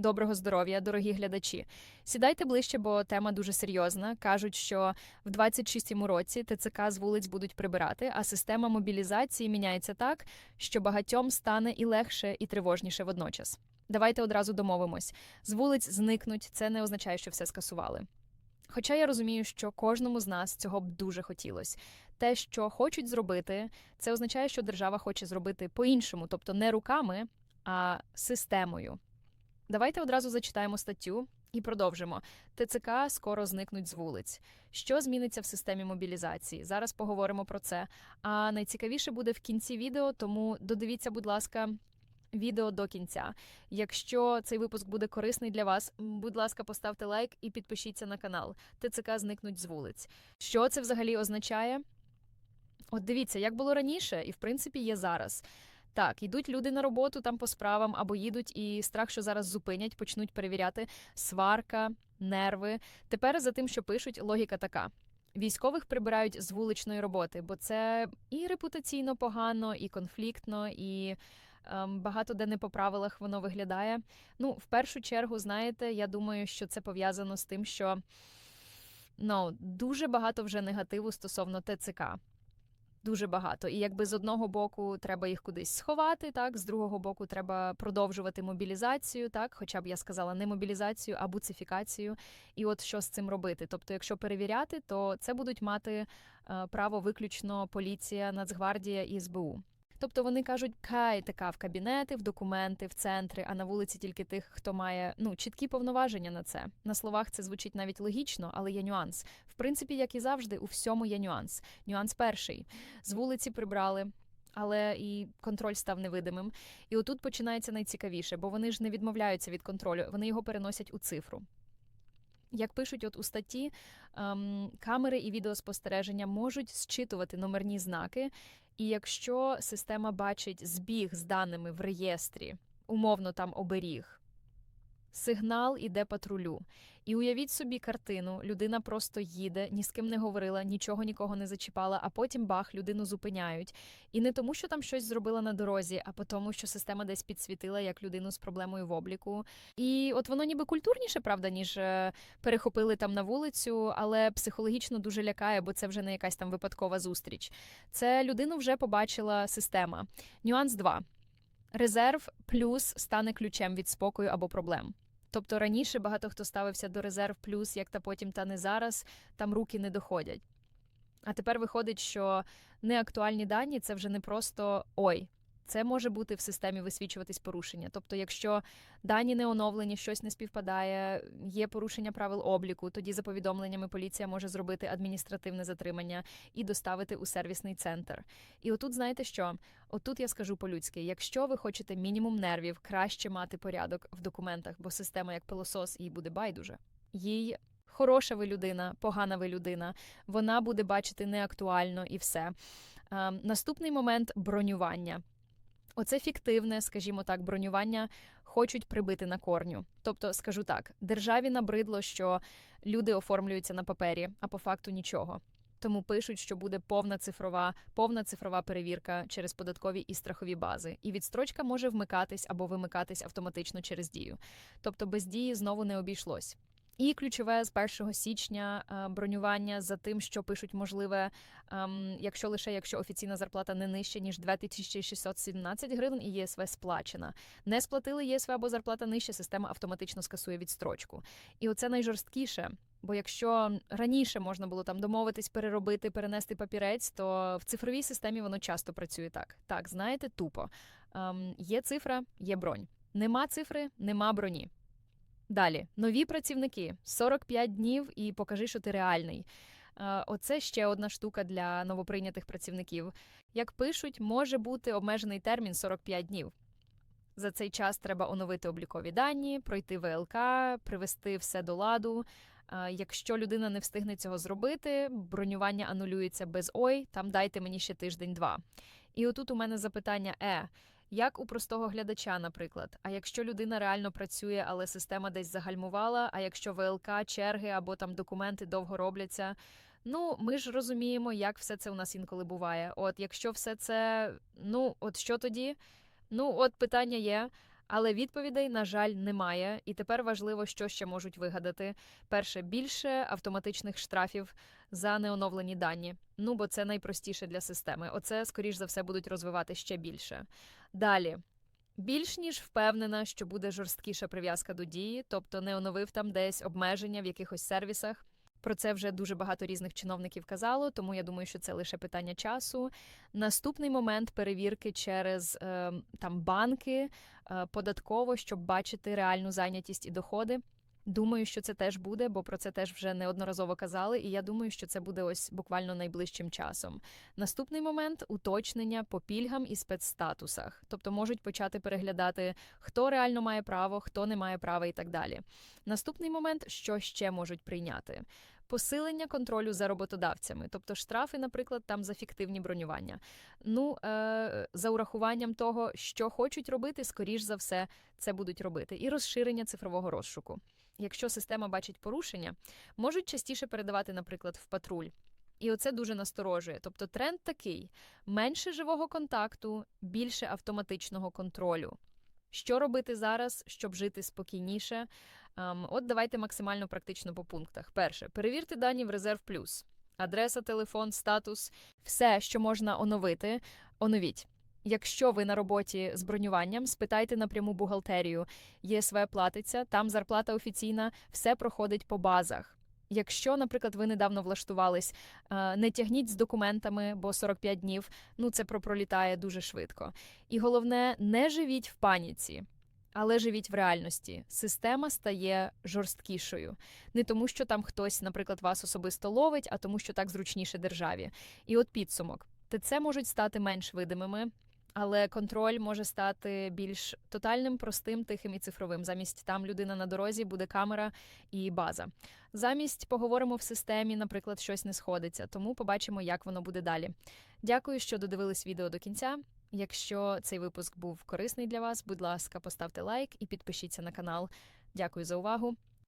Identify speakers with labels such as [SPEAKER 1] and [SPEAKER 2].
[SPEAKER 1] Доброго здоров'я, дорогі глядачі. Сідайте ближче, бо тема дуже серйозна. Кажуть, що в 26-му році ТЦК з вулиць будуть прибирати, а система мобілізації міняється так, що багатьом стане і легше, і тривожніше водночас. Давайте одразу домовимось: з вулиць зникнуть, це не означає, що все скасували. Хоча я розумію, що кожному з нас цього б дуже хотілося. Те, що хочуть зробити, це означає, що держава хоче зробити по-іншому, тобто не руками, а системою. Давайте одразу зачитаємо статтю і продовжимо. ТЦК скоро зникнуть з вулиць. Що зміниться в системі мобілізації? Зараз поговоримо про це. А найцікавіше буде в кінці відео, тому додивіться, будь ласка. Відео до кінця. Якщо цей випуск буде корисний для вас, будь ласка, поставте лайк і підпишіться на канал. ТЦК зникнуть з вулиць. Що це взагалі означає? От дивіться, як було раніше, і в принципі є зараз. Так, йдуть люди на роботу там по справам або їдуть, і страх, що зараз зупинять, почнуть перевіряти сварка, нерви. Тепер за тим, що пишуть, логіка така. Військових прибирають з вуличної роботи, бо це і репутаційно погано, і конфліктно, і ем, багато де не по правилах воно виглядає. Ну, в першу чергу, знаєте, я думаю, що це пов'язано з тим, що ну, дуже багато вже негативу стосовно ТЦК. Дуже багато, і якби з одного боку треба їх кудись сховати, так з другого боку треба продовжувати мобілізацію, так, хоча б я сказала не мобілізацію, а буцифікацію. І от що з цим робити? Тобто, якщо перевіряти, то це будуть мати е, право виключно поліція, Нацгвардія і СБУ. Тобто вони кажуть, кай така в кабінети, в документи, в центри, а на вулиці тільки тих, хто має ну чіткі повноваження на це. На словах це звучить навіть логічно, але є нюанс. В принципі, як і завжди, у всьому є нюанс. Нюанс перший з вулиці прибрали. Але і контроль став невидимим. І отут починається найцікавіше, бо вони ж не відмовляються від контролю, вони його переносять у цифру. Як пишуть от у статті, ем, камери і відеоспостереження можуть зчитувати номерні знаки, і якщо система бачить збіг з даними в реєстрі, умовно там оберіг, сигнал іде патрулю. І уявіть собі картину, людина просто їде, ні з ким не говорила, нічого нікого не зачіпала, а потім бах, людину зупиняють. І не тому, що там щось зробила на дорозі, а по тому, що система десь підсвітила як людину з проблемою в обліку. І от воно ніби культурніше, правда, ніж е, перехопили там на вулицю, але психологічно дуже лякає, бо це вже не якась там випадкова зустріч. Це людину вже побачила система. Нюанс 2. Резерв плюс стане ключем від спокою або проблем. Тобто раніше багато хто ставився до резерв плюс, як та потім, та не зараз, там руки не доходять. А тепер виходить, що неактуальні дані це вже не просто ой. Це може бути в системі висвічуватись порушення. Тобто, якщо дані не оновлені, щось не співпадає, є порушення правил обліку, тоді за повідомленнями поліція може зробити адміністративне затримання і доставити у сервісний центр. І отут, знаєте що? Отут я скажу по-людськи: якщо ви хочете мінімум нервів, краще мати порядок в документах, бо система як пилосос їй буде байдуже. Їй хороша ви людина, погана ви людина, вона буде бачити неактуально і все. Ем, наступний момент бронювання. Оце фіктивне, скажімо так, бронювання хочуть прибити на корню. Тобто, скажу так, державі набридло, що люди оформлюються на папері, а по факту нічого. Тому пишуть, що буде повна цифрова, повна цифрова перевірка через податкові і страхові бази, і відстрочка може вмикатись або вимикатись автоматично через дію. Тобто без дії знову не обійшлось. І ключове з 1 січня е, бронювання за тим, що пишуть, можливе, ем, якщо лише якщо офіційна зарплата не нижча ніж 2617 гривень і ЄСВ сплачена. Не сплатили ЄСВ або зарплата нижча, система автоматично скасує відстрочку. І оце найжорсткіше. Бо якщо раніше можна було там домовитись, переробити, перенести папірець, то в цифровій системі воно часто працює так. Так, знаєте, тупо ем, є цифра, є бронь. Нема цифри, нема броні. Далі нові працівники 45 днів і покажи, що ти реальний. Оце ще одна штука для новоприйнятих працівників. Як пишуть, може бути обмежений термін 45 днів. За цей час треба оновити облікові дані, пройти ВЛК, привести все до ладу. Якщо людина не встигне цього зробити, бронювання анулюється без ой, там дайте мені ще тиждень-два. І отут у мене запитання: е, як у простого глядача, наприклад. А якщо людина реально працює, але система десь загальмувала, а якщо ВЛК, черги або там документи довго робляться. Ну, ми ж розуміємо, як все це у нас інколи буває. От якщо все це, ну от що тоді? Ну, от питання є. Але відповідей, на жаль, немає, і тепер важливо, що ще можуть вигадати. Перше, більше автоматичних штрафів за неоновлені дані. Ну бо це найпростіше для системи. Оце, скоріш за все, будуть розвивати ще більше. Далі. Більш ніж впевнена, що буде жорсткіша прив'язка до дії, тобто не оновив там десь обмеження в якихось сервісах. Про це вже дуже багато різних чиновників казало, тому я думаю, що це лише питання часу. Наступний момент перевірки через е, там банки, е, податково, щоб бачити реальну зайнятість і доходи. Думаю, що це теж буде, бо про це теж вже неодноразово казали, і я думаю, що це буде ось буквально найближчим часом. Наступний момент уточнення по пільгам і спецстатусах, тобто можуть почати переглядати, хто реально має право, хто не має права і так далі. Наступний момент, що ще можуть прийняти. Посилення контролю за роботодавцями, тобто штрафи, наприклад, там за фіктивні бронювання. Ну, е, за урахуванням того, що хочуть робити, скоріш за все, це будуть робити, і розширення цифрового розшуку. Якщо система бачить порушення, можуть частіше передавати, наприклад, в патруль. І оце дуже насторожує. Тобто тренд такий: менше живого контакту, більше автоматичного контролю. Що робити зараз, щоб жити спокійніше? Ем, от давайте максимально практично по пунктах. Перше, перевірте дані в резерв плюс. Адреса, телефон, статус, все, що можна оновити, оновіть. Якщо ви на роботі з бронюванням, спитайте напряму бухгалтерію. ЄСВ платиться, там зарплата офіційна, все проходить по базах. Якщо, наприклад, ви недавно влаштувались, е, не тягніть з документами, бо 45 днів ну це пропролітає дуже швидко. І головне, не живіть в паніці. Але живіть в реальності. Система стає жорсткішою. Не тому, що там хтось, наприклад, вас особисто ловить, а тому, що так зручніше державі. І от підсумок: ТЦ можуть стати менш видимими, але контроль може стати більш тотальним, простим, тихим і цифровим. Замість там людина на дорозі буде камера і база. Замість поговоримо в системі, наприклад, щось не сходиться. Тому побачимо, як воно буде далі. Дякую, що додивились відео до кінця. Якщо цей випуск був корисний для вас, будь ласка, поставте лайк і підпишіться на канал. Дякую за увагу.